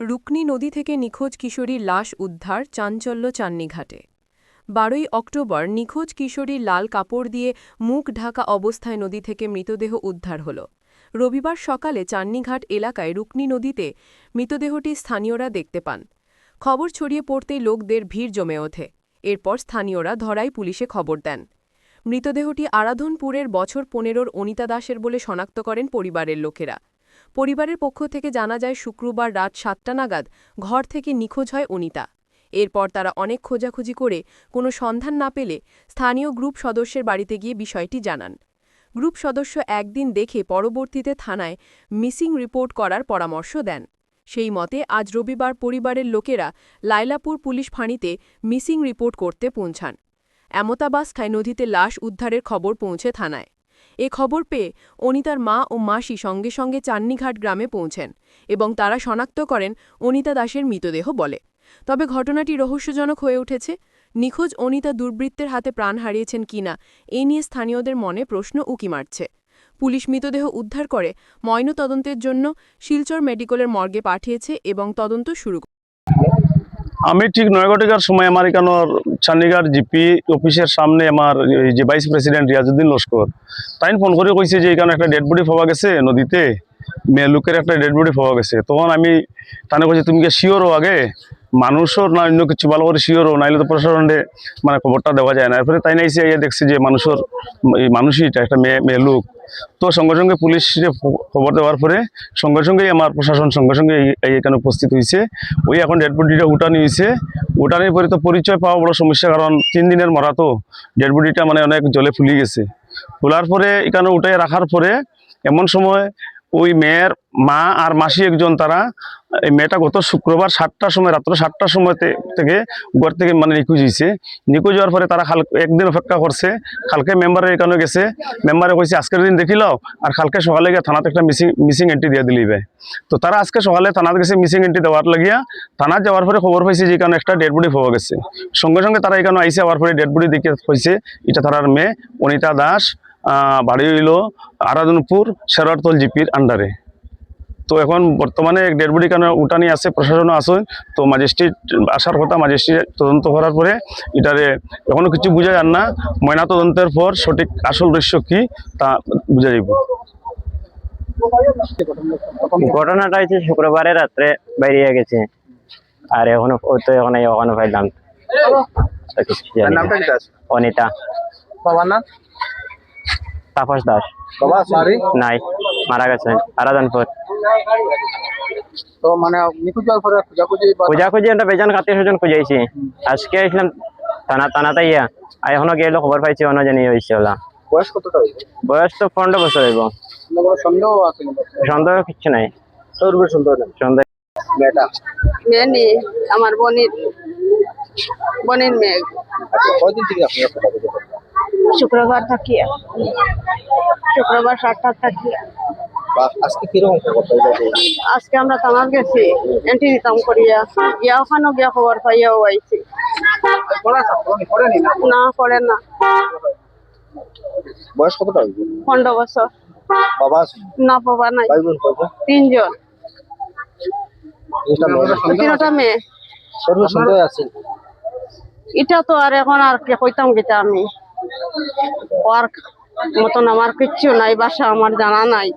রুকনি নদী থেকে নিখোঁজ কিশোরীর লাশ উদ্ধার চাঞ্চল্য চান্নিঘাটে। বারোই অক্টোবর নিখোঁজ কিশোরীর লাল কাপড় দিয়ে মুখ ঢাকা অবস্থায় নদী থেকে মৃতদেহ উদ্ধার হল। রবিবার সকালে চান্নিঘাট এলাকায় রুকনি নদীতে মৃতদেহটি স্থানীয়রা দেখতে পান। খবর ছড়িয়ে পড়তেই লোকদের ভিড় জমে ওঠে। এরপর স্থানীয়রা ধরাই পুলিশে খবর দেন। মৃতদেহটি আরাধনপুরের বছর পনেরোর অনিতা দাসের বলে শনাক্ত করেন পরিবারের লোকেরা। পরিবারের পক্ষ থেকে জানা যায়, শুক্রবার রাত সাতটা নাগাদ ঘর থেকে নিখোঁজ হয় অনিতা। এরপর তারা অনেক খোঁজাখুঁজি করে কোনো সন্ধান না পেলে স্থানীয় গ্রুপ সদস্যের বাড়িতে গিয়ে বিষয়টি জানান। গ্রুপ সদস্য একদিন দেখে পরবর্তীতে থানায় মিসিং রিপোর্ট করার পরামর্শ দেন। সেই মতে, আজ রবিবার পরিবারের লোকেরা লাইলাপুর পুলিশ ফাঁড়িতে মিসিং রিপোর্ট করতে পৌঁছান। এমতাবাস্থায় নদীতে লাশ উদ্ধারের খবর পৌঁছে থানায়। এ খবর পেয়ে অনিতার মা ও মাসি সঙ্গে সঙ্গে চান্নিঘাট গ্রামে পৌঁছেন এবং তারা শনাক্ত করেন অনিতা দাসের মৃতদেহ বলে। তবে ঘটনাটি রহস্যজনক হয়ে উঠেছে। নিখোঁজ অনিতা দুর্বৃত্তের হাতে প্রাণ হারিয়েছেন কিনা এ নিয়ে স্থানীয়দের মনে প্রশ্ন উকি মারছে। পুলিশ মৃতদেহ উদ্ধার করে ময়নতদন্তের জন্য শিলচর মেডিকেলের মর্গে পাঠিয়েছে এবং তদন্ত শুরু আমি ঠিক নয়গটিকার সময় আমার এখানোর চান্ডিগড় জিপি অফিসের সামনে আমার যে ভাইস প্রেসিডেন্ট রিয়াজুদ্দিন লস্কর, তাই ফোন করে কইছে যে এখানে একটা ডেড বডি পাওয়া গেছে নদীতে, মেয়ে লোকের একটা ডেড বডি পাওয়া গেছে। তখন আমি তানে কইছি, তুমি কি শিওর আগে? মানুষও না, অন্য কিছু ভালো করে শিওরও নাইলে তো প্রশাসনে মানে খবরটা দেওয়া যায় না। এরপরে তাই নাইছে ইয়ে দেখছি যে মানুষের মানুষই একটা মেয়ে মেয়ে লোক। তো সঙ্গে সঙ্গে পুলিশে খ- খবর দেওয়ার পরে সঙ্গে সঙ্গেই আমার প্রশাসন সঙ্গে সঙ্গে এখানে উপস্থিত হয়েছে ওই এখন ডেড বডিটা উঠানি হয়েছে উঠানের পরে তো পরিচয় পাওয়া বড় সমস্যা, কারণ তিন দিনের মরা তো। ডেড বডিটা মানে অনেক জলে ফুলি গেছে। তোলার পরে এখানে উঠাই রাখার পরে এমন সময় ওই মেয়ের মা আর মাসি একজন তারা এই মেয়েটা গত শুক্রবার সাতটার সময়, রাত্র সাতটার সময় থেকে ঘর থেকে মানে নিখোঁজ হয়েছে। নিখোঁজ হওয়ার পরে তারা কাল একদিন অপেক্ষা করছে। কালকে মেম্বারের এখানে গেছে। মেম্বারে কইছে, আজকের দিন দেখিলাও আর কালকে সকালে গিয়ে থানাতে একটা মিসিং মিসিং এন্ট্রি দিয়ে দিলিবে তো তারা আজকে সকালে থানাতে গেছে মিসিং এন্ট্রি দেওয়ার লাগিয়া থানাত যাওয়ার পরে খবর পাইছে যে এখানে একটা ডেড বডি পাওয়া গেছে। সঙ্গে সঙ্গে তারা এখানে আইসে আবার পরে ডেড বডি দেখে হয়েছে এটা তারার মেয়ে, অনিতা দাস। বাড়ি হইল আরাধনপুর শেরতল জিপির আন্ডারে তো এখন বর্তমানে ডেড বডি কেন উঠানি আছে প্রশাসনও আছে তো ম্যাজিস্ট্রেট আসার কথা ম্যাজিস্ট্রেট তদন্ত করার পরে এটারে এখনও কিছু বোঝা যান না ময়না তদন্তের পর সঠিক আসল দৃশ্য কি তা বোঝা যাইব ঘটনাটা হচ্ছে শুক্রবারে রাত্রে বাইরে গেছে। আর এখনও তো এখন এখনও পাইলাম। অনিতা। বাবার নাম? তাপস দাস। নাই মারা গেছেন আরাধনপুর। তো মানে খোঁজাখুঁজি একটা বেজান কাতে সুজন খুঁজাইছি। আজকে আসলাম থানা থানাতে ইয়া আর এখনও গেলো খবর পাইছি অন্য জানি হয়েছে ওলা। বয়স কতটা বয়স তো পনেরো বছর হইব। সন্দেহ আছে সন্দেহ কিছু নাই। সন্দেহ সন্দেহ মেয়েটা? মেয়ে আমার বোনের বোনের মেয়ে। আচ্ছা কয়দিন থেকে আপনি শুক্রবার থাকিয়া। শুক্রবার সাতটা থাকি আজকে কীরকম আজকে আমরা তামাক গেছি এন্ট্রি দিতাম করিয়া। গিয়া ওখানেও গিয়া খবর পাইয়াও আইছি। না করে না বয়স কতটা পনেরো বছর। বাবা না পাবা নাই। তিনজন। তিনটা মেয়ে। আছে? এটা তো আর এখন আর কে কইতাম গেটা আমি। আর মতন আমার কিচ্ছু নাই বাসা আমার জানা নাই।